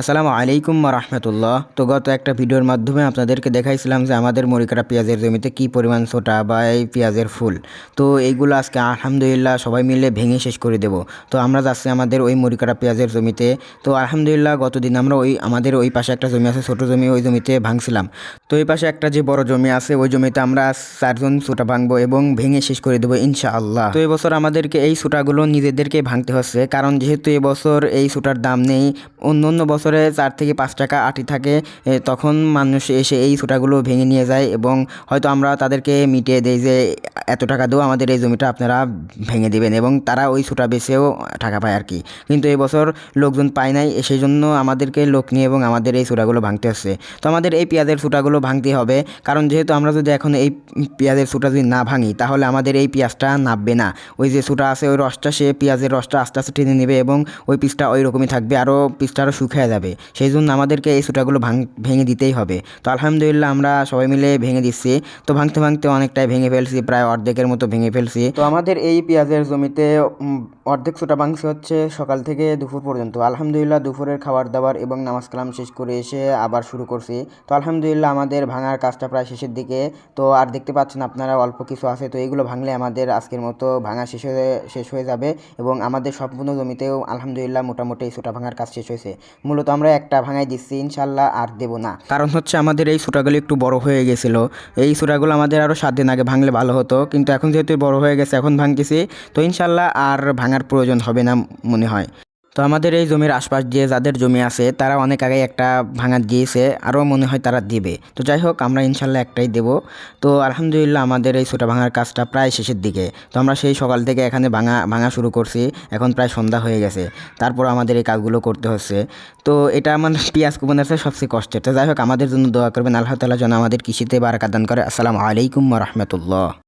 আসসালামু আলাইকুম রহমতুল্লাহ তো গত একটা ভিডিওর মাধ্যমে আপনাদেরকে দেখাইছিলাম যে আমাদের মরিকাটা পেঁয়াজের জমিতে কি পরিমাণ ছোটা বা এই পেঁয়াজের ফুল। তো এইগুলো আজকে আলহামদুলিল্লাহ সবাই মিলে ভেঙে শেষ করে দেব। তো আমরা যাচ্ছি আমাদের ওই মরিকাটা পেঁয়াজের জমিতে। তো আলহামদুলিল্লাহ গতদিন আমরা ওই, আমাদের ওই পাশে একটা জমি আছে, ছোটো জমি ওই জমিতে ভাঙছিলাম। তো এই পাশে একটা যে বড় জমি আছে, ওই জমিতে আমরা চারজন ছোটা ভাঙবো এবং ভেঙে শেষ করে দেবো ইনশাআল্লাহ। তো এবছর আমাদেরকে এই ছোটাগুলো নিজেদেরকে ভাঙতে হচ্ছে, কারণ যেহেতু এবছর এই ছোটার দাম নেই অন্য অন্য বছরে চার থেকে পাঁচ টাকা আটি থাকে তখন মানুষ এসে এই ছোটাগুলো ভেঙে নিয়ে যায় এবং হয়তো আমরা তাদেরকে মিটিয়ে দেই যে, এত টাকা দেও, আমাদের এই জমিটা আপনারা ভেঙে দেবেন। এবং তারা ওই ছোটা বেচেও টাকা পায় আর কি কিন্তু এবছর লোকজন পায় নাই সেই জন্য আমাদেরকে লোক নিয়ে এবং আমাদের এই ছোটাগুলো ভাঙতে হচ্ছে। তো আমাদের এই পেঁয়াজের ছোটাগুলো ভাঙতে হবে, কারণ যেহেতু আমরা যদি এখন এই পেঁয়াজের ছোটা যদি না ভাঙি, তাহলে আমাদের এই পেঁয়াজটা নাববে না। ওই যে ছোটা আছে, ওই রসটা, সে পেঁয়াজের রসটা আস্তে আস্তে টেনে নেবে এবং ওই পিসটা ওই রকমই থাকবে, আরও পিসটা আরও শুকিয়ে যাবে। সেই জন্য আমাদেরকে এই সুটাগুলো ভাঙ, ভেঙে দিতেই হবে। তো আলহামদুলিল্লাহ আমরা সবাই মিলে ভেঙে দিচ্ছি। তো ভাঙতে ভাঙতে অনেকটাই ভেঙে ফেলছি, প্রায় অর্ধেকের মতো ভেঙে ফেলছি। তো আমাদের এই পেঁয়াজের জমিতে অর্ধেক ভাঙছে হচ্ছে সকাল থেকে দুপুর পর্যন্ত। আলহামদুলিল্লাহ, দুপুরের খাবার দাবার এবং নামাজ কালাম শেষ করে এসে আবার শুরু করছি। তো আলহামদুলিল্লাহ, আমাদের ভাঙার কাজটা প্রায় শেষের দিকে। তো আর দেখতে পাচ্ছেন আপনারা অল্প কিছু আছে, তো এইগুলো ভাঙলে আমাদের আজকের মতো ভাঙা শেষ হয়ে শেষ হয়ে যাবে এবং আমাদের সম্পূর্ণ জমিতেও আলহামদুলিল্লাহ মোটামুটি এই ছোটা ভাঙার কাজ শেষ হয়েছে। মূলত আমরা একটা ভাঙাই দিচ্ছি ইনশাল্লাহ আর দেবো না। কারণ হচ্ছে আমাদের এই ছোটাগুলো একটু বড় হয়ে গেছিল। এই ছোটাগুলো আমাদের আরও সাত দিন আগে ভাঙলে ভালো হতো, কিন্তু এখন যেহেতু বড় হয়ে গেছে, এখন ভাঙতেছি। তো ইনশাল্লাহ আর ভাঙার প্রয়োজন হবে না মনে হয়। তো আমাদের এই জমির আশপাশ দিয়ে যাদের জমি আছে, তারা অনেক আগে একটা ভাঙা দিয়েছে আরও মনে হয় তারা দিবে। তো যাই হোক, আমরা ইনশাল্লাহ একটাই দেব। তো আলহামদুলিল্লাহ আমাদের এই ছোটা ভাঙার কাজটা প্রায় শেষের দিকে। তো আমরা সেই সকাল থেকে এখানে ভাঙা ভাঙা শুরু করছি। এখন প্রায় সন্ধ্যা হয়ে গেছে। তারপর আমাদের এই কাজগুলো করতে হচ্ছে। তো এটা আমার পেঁয়াজ কুপনের সবচেয়ে কষ্টের। তো যাই হোক, আমাদের জন্য দোয়া করবেন। আল্লাহ তালা যেন আমাদের কৃষিতে বারাকাত দান করে। আসসালামু আলাইকুম রহমতুল্লাহ।